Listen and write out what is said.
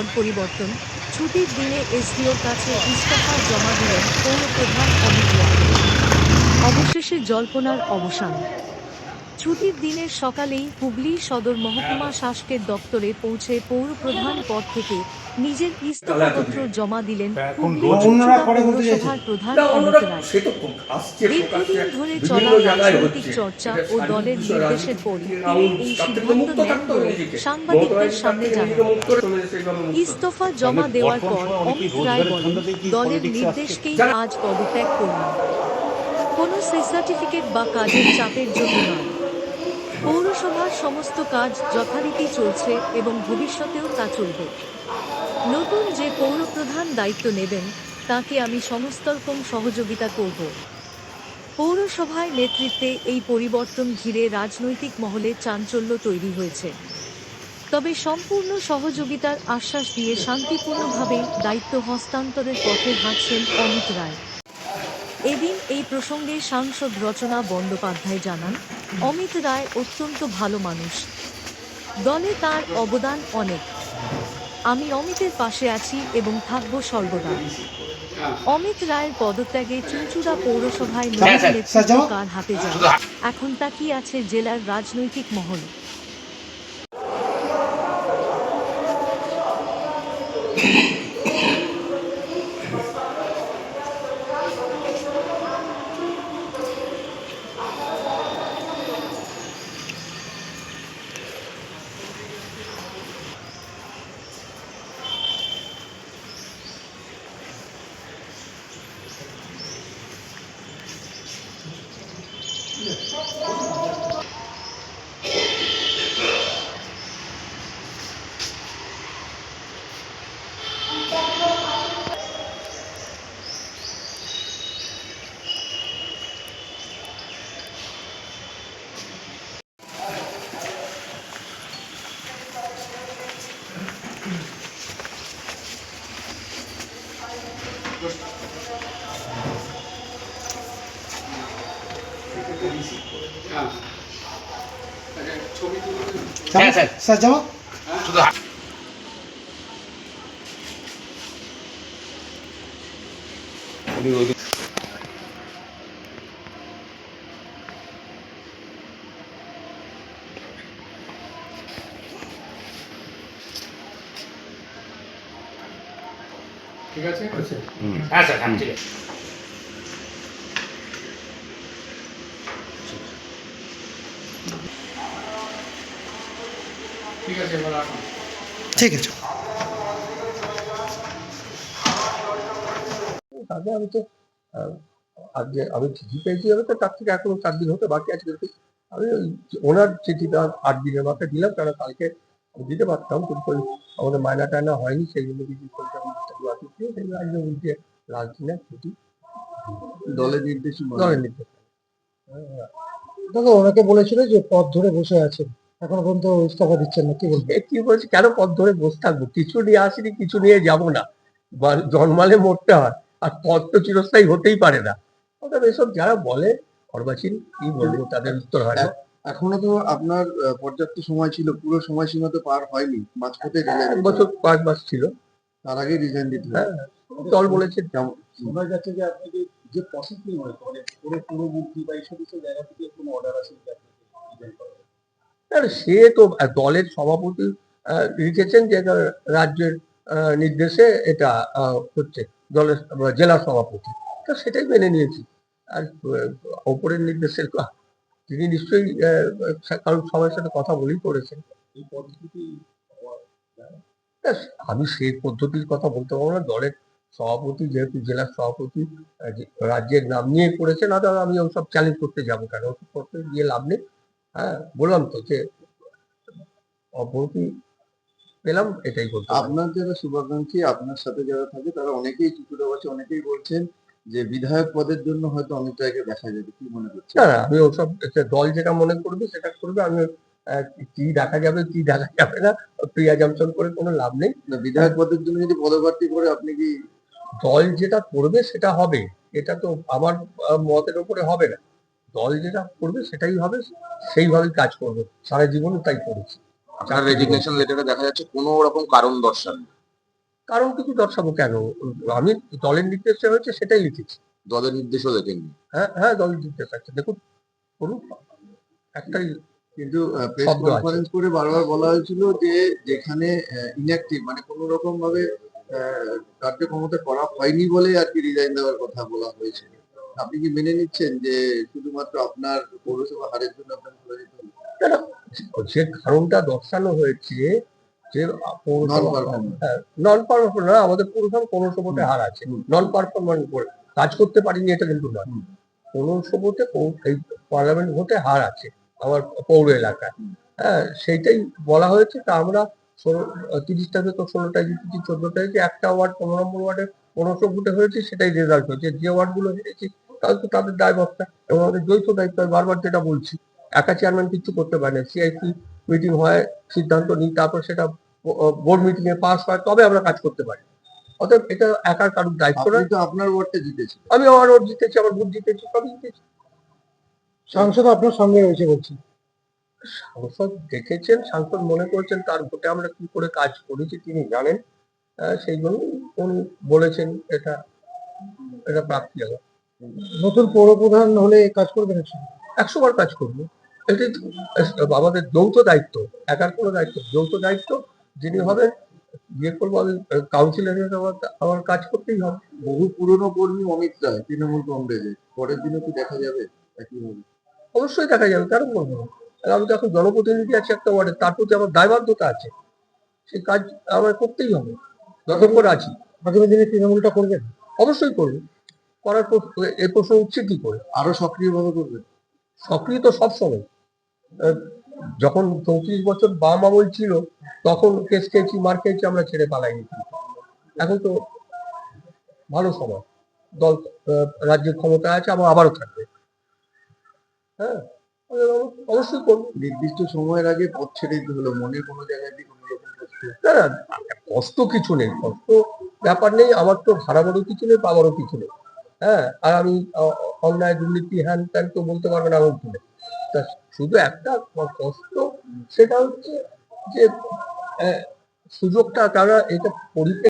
পদ পরিবর্তন। ছুটির দিনে এসডিওর কাছে ইস্তফা জমা দিলেন পৌর প্রধান অমিত অবশেষে জল্পনার অবসান। ছুটির দিনের সকালেই হুগলি সদর মহকুমা শাসকের দপ্তরে পৌঁছে পৌর প্রধান পদ থেকে নিজের ইস্তফাপত্র জমা দিলেন পৌরসভার প্রধান দীর্ঘদিন ধরে চলা রাজনৈতিক চর্চা ও দলের নির্দেশের পর এই সিদ্ধান্ত নেন। বলে সাংবাদিকদের সামনে জানান। ইস্তফা জমা দেওয়ার পর অমিত রায় বলেন দলের? নির্দেশকেই আজ পদত্যাগ করলাম। কোনো সে সার্টিফিকেট বা কাজের চাপের জন্য নয়। পৌরসভার সমস্ত কাজ যথারীতি চলছে এবং ভবিষ্যতেও তা চলবে। নতুন যে পৌরপ্রধান দায়িত্ব নেবেন, তাকে আমি সমস্ত রকম সহযোগিতা করব। পৌরসভায় নেতৃত্বে এই পরিবর্তন ঘিরে রাজনৈতিক মহলে চাঞ্চল্য তৈরি হয়েছে। তবে সম্পূর্ণ সহযোগিতার আশ্বাস দিয়ে শান্তিপূর্ণভাবে দায়িত্ব হস্তান্তরের পথে হাঁটছেন অমিত রায়। এদিন এই প্রসঙ্গে সাংসদ রচনা বন্দ্যোপাধ্যায় জানান অমিত রায় অত্যন্ত ভালো মানুষ। দলে তার অবদান অনেক। আমি অমিতের পাশে আছি এবং থাকব সর্বদা। অমিত রায়ের পদত্যাগে চুঁচুড়া পৌরসভায় নতুন নেতৃত্ব কার হাতে যাবে? এখন তা কি আছে জেলার রাজনৈতিক মহল। হ্যাঁ স্যার। স্যার শুধু ঠিক আছে? হ্যাঁ স্যার হ্যাঁ ঠিক আছে। ঠিক আছে এবার ঠিক আছে। তাহলে আমি তো আজকে আমি চিঠি পেয়েছি আমি তো তার থেকে এখনও চার দিন হতে বাকি আছে আমি ওনার চিঠিটা আট দিনের মাথায় দিলাম কারণ কালকে দিতে পারতাম কিন্তু আমাদের মায়না টায়না হয়নি সেই জন্য কিছু আজকে বলছে লাস্ট দিনের ছুটি দলের নির্দেশ দলের নির্দেশ দেখো ওনাকে বলেছিল যে পথ ধরে বসে আছেন। এখনও পর্যন্ত ইস্তফা দিচ্ছেন না কি বলবেন? কি বলছি কেন পথ ধরে বসে থাকব? কিছু নিয়ে আসিনি কিছু নিয়ে যাব না। বা- জন্মালে মরতে হয় আর পথ তো চিরস্থায়ী হতেই পারে না। অর্থাৎ এসব যারা বলে অর্বাচীন কি বলব তাদের উত্তর হয় এখনও তো আপনার পর্যাপ্ত সময় ছিল পুরো সময়সীমা তো পার হয়নি মাঝপথে এক বছর পাঁচ মাস ছিল। তার আগে রিজাইন দিতে হ্যাঁ দল বলেছে। শোনা যাচ্ছে যে আপনি যে পসিবল মানে পুরো পুরো মুক্তি বা এই সমস্ত জায়গা থেকে কোনো অর্ডার আসে যে আপনাকে resign করা হবে? আর সে তো দলের সভাপতি আহ, লিখেছেন যে এটা রাজ্যের নির্দেশে এটা হচ্ছে দলের জেলা সভাপতি। তো সেটাই মেনে নিয়েছি। আর ওপরের নির্দেশের তিনি নিশ্চয়ই কারণ সবার সাথে কথা বলেই করেছেন। আমি সেই পদ্ধতির কথা বলতে পারব না। দলের সভাপতি যেহেতু জেলার সভাপতি রাজ্যের নাম নিয়ে করেছেন আর আমি ওসব চ্যালেঞ্জ করতে যাব কেন? ওসব করতে গিয়ে লাভ নেই। হ্যাঁ বললাম তো যে অব্যাহতি পেলাম এটাই বলতে। আপনার যারা শুভাকাঙ্ক্ষী আপনার সাথে যারা থাকে তারা অনেকেই চুকুদাবাসী অনেকেই বলছেন যে বিধায়ক পদের জন্য হয়তো অমিত রায়কে দেখা যাবে কি মনে করছেন? না আমি ওসব দল যেটা মনে করবে সেটা করবে আমি কি দেখা যাবে কি দেখা যাবে না প্রিয়া জামসন করে কোনো লাভ নেই। না বিধায়ক পদের জন্য যদি পদপ্রার্থী করে আপনি কি দল যেটা করবে সেটা হবে এটা তো আমার মতের উপরে হবে না। দল যেটা করবে সেটাই হবে সেইভাবেই কাজ করবে সারা জীবন তাই করেছি। আপনার রেজিগনেশন লেটারে দেখা যাচ্ছে কোনো রকম কারণ দর্শান কারণ কিছু দর্শাবো কেন? আমি দলের নির্দেশে হয়েছে সেটাই লিখেছি। দলের নির্দেশও দেখেননি হ্যাঁ হ্যাঁ দলের নির্দেশ আছে। দেখুন করুন একটাই কিন্তু প্রেস কনফারেন্স করে বারবার বলা হয়েছিল যে যেখানে ইনঅ্যাক্টিভ মানে কোনো রকম ভাবে আহ, কার্যক্ষমতা করা হয়নি বলে আর কি রিজাইন দেওয়ার কথা বলা হয়েছে। আপনি কি মেনে নিচ্ছেন যে শুধুমাত্র আপনার পৌরসভা হারের জন্য আপনার? যে কারণটা দর্শানো হয়েছে যে Non-performance। নন পারফরমেন্স না আমাদের পৌরসভা পৌরসভাতে হার আছে। নন পারফরমেন্স করে কাজ করতে পারিনি এটা কিন্তু নয়। পৌরসভাতে এই পার্লামেন্ট ভোটে হার আছে আমার পৌর এলাকায়। হ্যাঁ সেইটাই বলা হয়েছে। তা আমরা ষোলো তিরিশটা থেকে ষোলোটা জিতেছি চোদ্দটা হয়েছে একটা ওয়ার্ড পনেরো নম্বর ওয়ার্ডে পনেরোশো ভোটে হয়েছে সেটাই রেজাল্ট হয়েছে। যে ওয়ার্ডগুলো হেরেছি তাহলে তো তাদের দায়বদ্ধতা এবং আমাদের যৌথ দায়িত্ব বারবার যেটা বলছি একা চেয়ারম্যান কিছু করতে পারে না সিআইসি মিটিং হয় সিদ্ধান্ত নিই তারপর সেটা বোর্ড মিটিং এ পাস হয় তবে আমরা কাজ করতে পারি। অতএব এটা একার কারোর দায়িত্ব আপনি নয়। তো আপনার ওয়ার্ডটা জিতেছেন। আমি আমার ভোট জিতেছি আমার ভোট জিতেছি সবই জিতেছি। সাংসদ আপনার সঙ্গে রয়েছে বলছি। সাংসদ দেখেছেন সাংসদ মনে করছেন তার ভোটে আমরা কি করে কাজ করেছি তিনি জানেন। সেই জন্য উনি বলেছেন এটা এটা প্রাপ্তি হবে। নতুন পৌর প্রধান হলে কাজ করবেন একশো বার কাজ করব। এটাই তো আমাদের যৌথ দায়িত্ব একার কোনো দায়িত্ব যৌথ দায়িত্ব যিনি হবেন ইয়ে করব আমি কাউন্সিলর হিসেবে আমার কাজ করতেই হবে। বহু পুরনো কর্মী অমিত রায় তৃণমূল কংগ্রেসের। পরের দিনে কি দেখা যাবে? একইভাবে অবশ্যই দেখা যাবে কারণ বলব আমি তো এখন জনপ্রতিনিধি আছি একটা ওয়ার্ডে তার প্রতি আমার দায়বদ্ধতা আছে সেই কাজ আমার করতেই হবে যতক্ষণ আছি। আগামী দিনে তৃণমূলটা করবেন অবশ্যই করব। করার প্রশ্ন এ প্রশ্ন উঠছে কি করে? আরও সক্রিয়ভাবে করবেন সক্রিয় তো সবসময় যখন চৌত্রিশ বছর বাম আমল ছিল তখন কেস খেয়েছি মার খেয়েছি আমরা ছেড়ে পালাইনি। এখন তো ভালো সময়। দল রাজ্যের ক্ষমতা আছে আবার আবারও থাকবে। হ্যাঁ? অবশ্যই করব নির্দিষ্ট সময়ের আগে পথ ছেড়ে দিতে হলো মনে কোনো জায়গায় কি কোনো রকম না না কষ্ট কিছু নেই। কষ্ট ব্যাপার নেই আমার তো ভাড়াবারও কিছু নেই পাবারও কিছু নেই। হ্যাঁ আর আমি অন্যায় দুর্নীতি হ্যান ত্যান তো বলতে পারবে না আমার তা শুধু একটা কষ্ট সেটা হচ্ছে যে সুযোগটা তারা এটা পরিপ্রেক্ষিতে